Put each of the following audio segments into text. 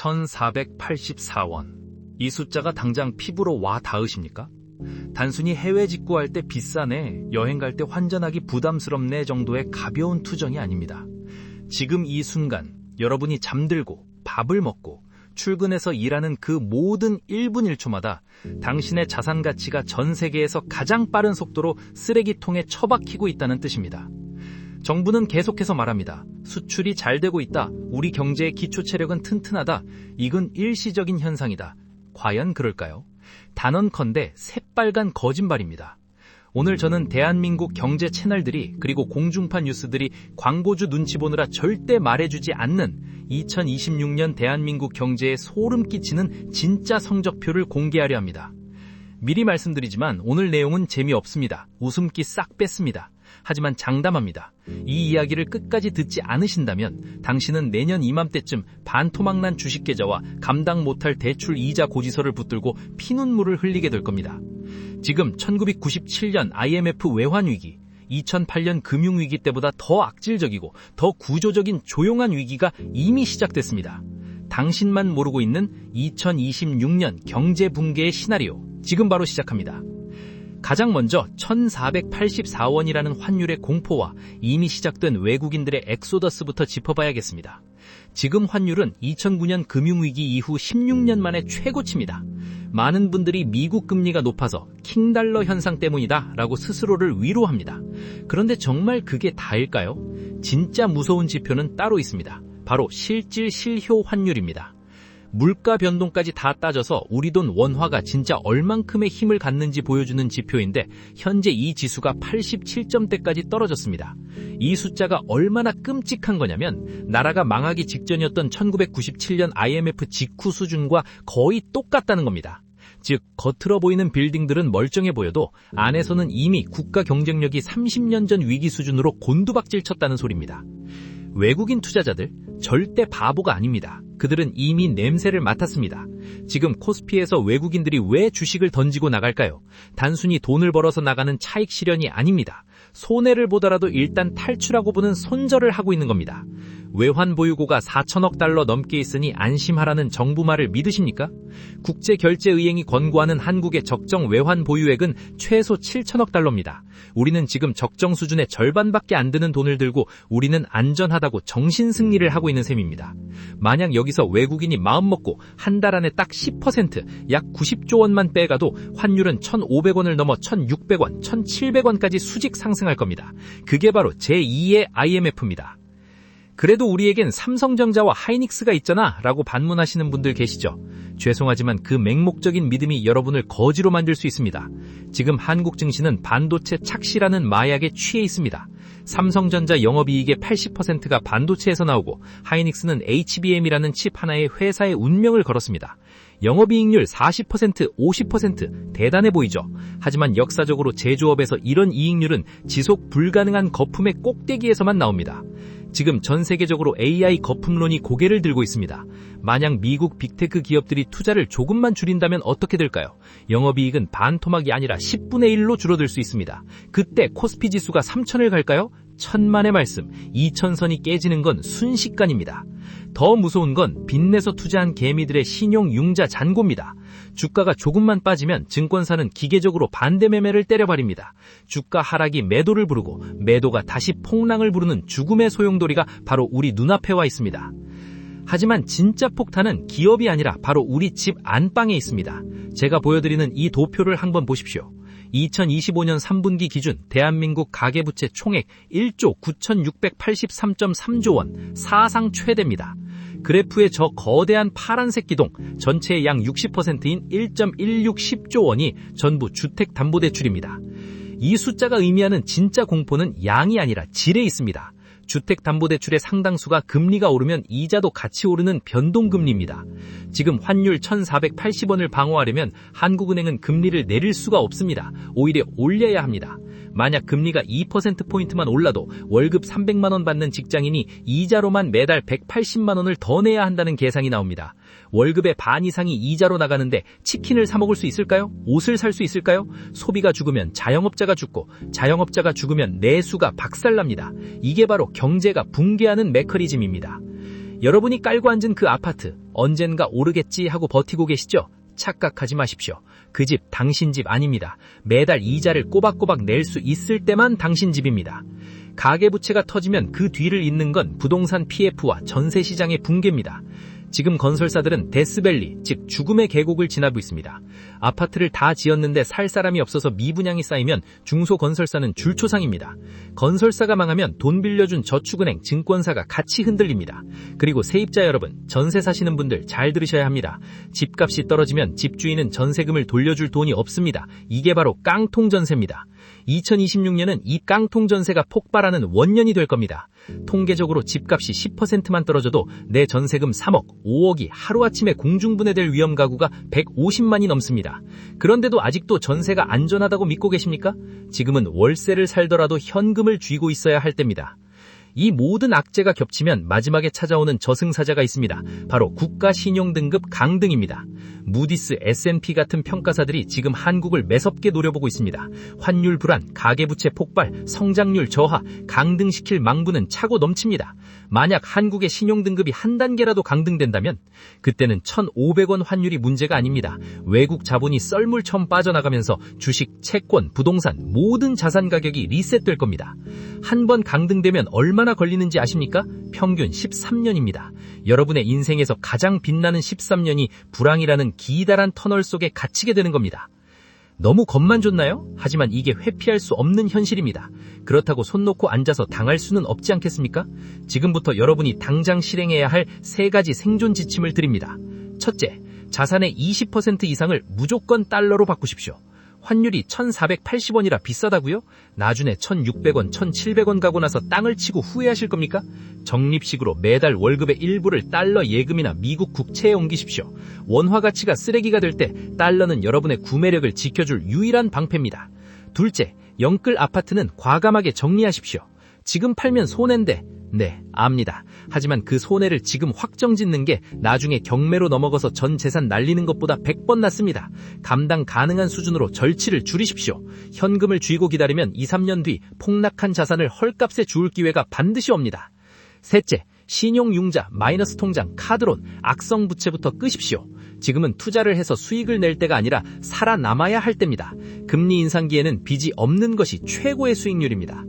1484원. 이 숫자가 당장 피부로 와 닿으십니까? 단순히 해외 직구할 때 비싸네, 여행 갈 때 환전하기 부담스럽네 정도의 가벼운 투정이 아닙니다. 지금 이 순간 여러분이 잠들고 밥을 먹고 출근해서 일하는 그 모든 1분 1초마다 당신의 자산 가치가 전 세계에서 가장 빠른 속도로 쓰레기통에 처박히고 있다는 뜻입니다. 정부는 계속해서 말합니다. 수출이 잘 되고 있다. 우리 경제의 기초 체력은 튼튼하다. 이건 일시적인 현상이다. 과연 그럴까요? 단언컨대 새빨간 거짓말입니다. 오늘 저는 대한민국 경제 채널들이 그리고 공중파 뉴스들이 광고주 눈치 보느라 절대 말해주지 않는 2026년 대한민국 경제에 소름 끼치는 진짜 성적표를 공개하려 합니다. 미리 말씀드리지만 오늘 내용은 재미없습니다. 웃음기 싹 뺐습니다. 하지만 장담합니다. 이 이야기를 끝까지 듣지 않으신다면 당신은 내년 이맘때쯤 반토막난 주식 계좌와 감당 못할 대출 이자 고지서를 붙들고 피눈물을 흘리게 될 겁니다. 지금 1997년 IMF 외환 위기, 2008년 금융위기 때보다 더 악질적이고 더 구조적인 조용한 위기가 이미 시작됐습니다. 당신만 모르고 있는 2026년 경제 붕괴의 시나리오, 지금 바로 시작합니다. 가장 먼저 1484원이라는 환율의 공포와 이미 시작된 외국인들의 엑소더스부터 짚어봐야겠습니다. 지금 환율은 2009년 금융위기 이후 16년 만에 최고치입니다. 많은 분들이 미국 금리가 높아서 킹달러 현상 때문이다 라고 스스로를 위로합니다. 그런데 정말 그게 다일까요? 진짜 무서운 지표는 따로 있습니다. 바로 실질 실효 환율입니다. 물가 변동까지 다 따져서 우리 돈 원화가 진짜 얼만큼의 힘을 갖는지 보여주는 지표인데 현재 이 지수가 87점대까지 떨어졌습니다. 이 숫자가 얼마나 끔찍한 거냐면 나라가 망하기 직전이었던 1997년 IMF 직후 수준과 거의 똑같다는 겁니다. 즉 겉으로 보이는 빌딩들은 멀쩡해 보여도 안에서는 이미 국가 경쟁력이 30년 전 위기 수준으로 곤두박질 쳤다는 소리입니다. 외국인 투자자들 절대 바보가 아닙니다. 그들은 이미 냄새를 맡았습니다. 지금 코스피에서 외국인들이 왜 주식을 던지고 나갈까요? 단순히 돈을 벌어서 나가는 차익 실현이 아닙니다. 손해를 보더라도 일단 탈출하고 보는 손절을 하고 있는 겁니다. 외환 보유고가 4천억 달러 넘게 있으니 안심하라는 정부 말을 믿으십니까? 국제결제의행이 권고하는 한국의 적정 외환 보유액은 최소 7천억 달러입니다. 우리는 지금 적정 수준의 절반밖에 안 드는 돈을 들고 우리는 안전하다고 정신 승리를 하고 있는 셈입니다. 만약 여기서 외국인이 마음먹고 한 달 안에 딱 10%, 약 90조 원만 빼가도 환율은 1,500원을 넘어 1,600원, 1,700원까지 수직 상승할 겁니다. 그게 바로 제2의 IMF입니다. 그래도 우리에겐 삼성전자와 하이닉스가 있잖아 라고 반문하시는 분들 계시죠? 죄송하지만 그 맹목적인 믿음이 여러분을 거지로 만들 수 있습니다. 지금 한국 증시는 반도체 착시라는 마약에 취해 있습니다. 삼성전자 영업이익의 80%가 반도체에서 나오고 하이닉스는 HBM이라는 칩 하나의 회사의 운명을 걸었습니다. 영업이익률 40%, 50% 대단해 보이죠. 하지만 역사적으로 제조업에서 이런 이익률은 지속 불가능한 거품의 꼭대기에서만 나옵니다. 지금 전 세계적으로 AI 거품론이 고개를 들고 있습니다. 만약 미국 빅테크 기업들이 투자를 조금만 줄인다면 어떻게 될까요? 영업이익은 반토막이 아니라 10분의 1로 줄어들 수 있습니다. 그때 코스피 지수가 3천을 갈까요? 천만의 말씀, 2천선이 깨지는 건 순식간입니다. 더 무서운 건 빚내서 투자한 개미들의 신용 융자 잔고입니다. 주가가 조금만 빠지면 증권사는 기계적으로 반대 매매를 때려버립니다. 주가 하락이 매도를 부르고 매도가 다시 폭락을 부르는 죽음의 소용돌이가 바로 우리 눈앞에 와 있습니다. 하지만 진짜 폭탄은 기업이 아니라 바로 우리 집 안방에 있습니다. 제가 보여드리는 이 도표를 한번 보십시오. 2025년 3분기 기준 대한민국 가계부채 총액 1조 9,683.3조 원 사상 최대입니다. 그래프의 저 거대한 파란색 기둥 전체의 양 60%인 1.1610조 원이 전부 주택담보대출입니다. 이 숫자가 의미하는 진짜 공포는 양이 아니라 질에 있습니다. 주택담보대출의 상당수가 금리가 오르면 이자도 같이 오르는 변동금리입니다. 지금 환율 1,480원을 방어하려면 한국은행은 금리를 내릴 수가 없습니다. 오히려 올려야 합니다. 만약 금리가 2%포인트만 올라도 월급 300만원 받는 직장인이 이자로만 매달 180만원을 더 내야 한다는 계산이 나옵니다. 월급의 반 이상이 이자로 나가는데 치킨을 사먹을 수 있을까요? 옷을 살 수 있을까요? 소비가 죽으면 자영업자가 죽고 자영업자가 죽으면 내수가 박살납니다. 이게 바로 경제가 붕괴하는 메커니즘입니다. 여러분이 깔고 앉은 그 아파트 언젠가 오르겠지 하고 버티고 계시죠? 착각하지 마십시오. 그 집 당신 집 아닙니다. 매달 이자를 꼬박꼬박 낼 수 있을 때만 당신 집입니다. 가계부채가 터지면 그 뒤를 잇는 건 부동산 PF와 전세시장의 붕괴입니다. 지금 건설사들은 데스밸리, 즉 죽음의 계곡을 지나고 있습니다. 아파트를 다 지었는데 살 사람이 없어서 미분양이 쌓이면 중소 건설사는 줄초상입니다. 건설사가 망하면 돈 빌려준 저축은행, 증권사가 같이 흔들립니다. 그리고 세입자 여러분, 전세 사시는 분들 잘 들으셔야 합니다. 집값이 떨어지면 집주인은 전세금을 돌려줄 돈이 없습니다. 이게 바로 깡통 전세입니다. 2026년은 이 깡통 전세가 폭발하는 원년이 될 겁니다. 통계적으로 집값이 10%만 떨어져도 내 전세금 3억, 5억이 하루아침에 공중분해될 위험 가구가 150만이 넘습니다. 그런데도 아직도 전세가 안전하다고 믿고 계십니까? 지금은 월세를 살더라도 현금을 쥐고 있어야 할 때입니다. 이 모든 악재가 겹치면 마지막에 찾아오는 저승사자가 있습니다. 바로 국가신용등급 강등입니다. 무디스, S&P 같은 평가사들이 지금 한국을 매섭게 노려보고 있습니다. 환율 불안, 가계부채 폭발, 성장률 저하, 강등시킬 망부는 차고 넘칩니다. 만약 한국의 신용등급이 한 단계라도 강등된다면 그때는 1,500원 환율이 문제가 아닙니다. 외국 자본이 썰물처럼 빠져나가면서 주식, 채권, 부동산 모든 자산 가격이 리셋될 겁니다. 한 번 강등되면 얼마나 걸리는지 아십니까? 평균 13년입니다. 여러분의 인생에서 가장 빛나는 13년이 불황이라는 기다란 터널 속에 갇히게 되는 겁니다. 너무 겁만 줬나요? 하지만 이게 회피할 수 없는 현실입니다. 그렇다고 손 놓고 앉아서 당할 수는 없지 않겠습니까? 지금부터 여러분이 당장 실행해야 할 세 가지 생존 지침을 드립니다. 첫째, 자산의 20% 이상을 무조건 달러로 바꾸십시오. 환율이 1,480원이라 비싸다고요? 나중에 1,600원, 1,700원 가고 나서 땅을 치고 후회하실 겁니까? 적립식으로 매달 월급의 일부를 달러 예금이나 미국 국채에 옮기십시오. 원화 가치가 쓰레기가 될 때 달러는 여러분의 구매력을 지켜줄 유일한 방패입니다. 둘째, 영끌 아파트는 과감하게 정리하십시오. 지금 팔면 손해인데 네, 압니다. 하지만 그 손해를 지금 확정 짓는 게 나중에 경매로 넘어가서 전 재산 날리는 것보다 100번 낫습니다. 감당 가능한 수준으로 절치를 줄이십시오. 현금을 쥐고 기다리면 2, 3년 뒤 폭락한 자산을 헐값에 주울 기회가 반드시 옵니다. 셋째, 신용융자, 마이너스 통장, 카드론, 악성 부채부터 끄십시오. 지금은 투자를 해서 수익을 낼 때가 아니라 살아남아야 할 때입니다. 금리 인상기에는 빚이 없는 것이 최고의 수익률입니다.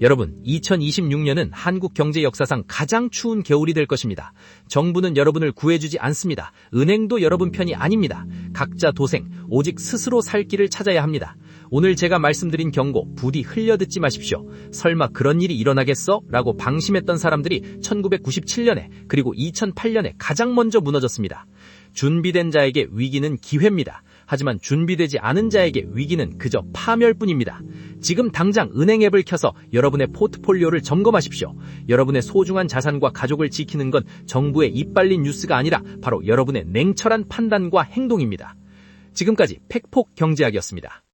여러분, 2026년은 한국 경제 역사상 가장 추운 겨울이 될 것입니다. 정부는 여러분을 구해주지 않습니다. 은행도 여러분 편이 아닙니다. 각자 도생, 오직 스스로 살 길을 찾아야 합니다. 오늘 제가 말씀드린 경고 부디 흘려듣지 마십시오. 설마 그런 일이 일어나겠어? 라고 방심했던 사람들이 1997년에 그리고 2008년에 가장 먼저 무너졌습니다. 준비된 자에게 위기는 기회입니다. 하지만 준비되지 않은 자에게 위기는 그저 파멸뿐입니다. 지금 당장 은행 앱을 켜서 여러분의 포트폴리오를 점검하십시오. 여러분의 소중한 자산과 가족을 지키는 건 정부의 이빨린 뉴스가 아니라 바로 여러분의 냉철한 판단과 행동입니다. 지금까지 팩폭 경제학이었습니다.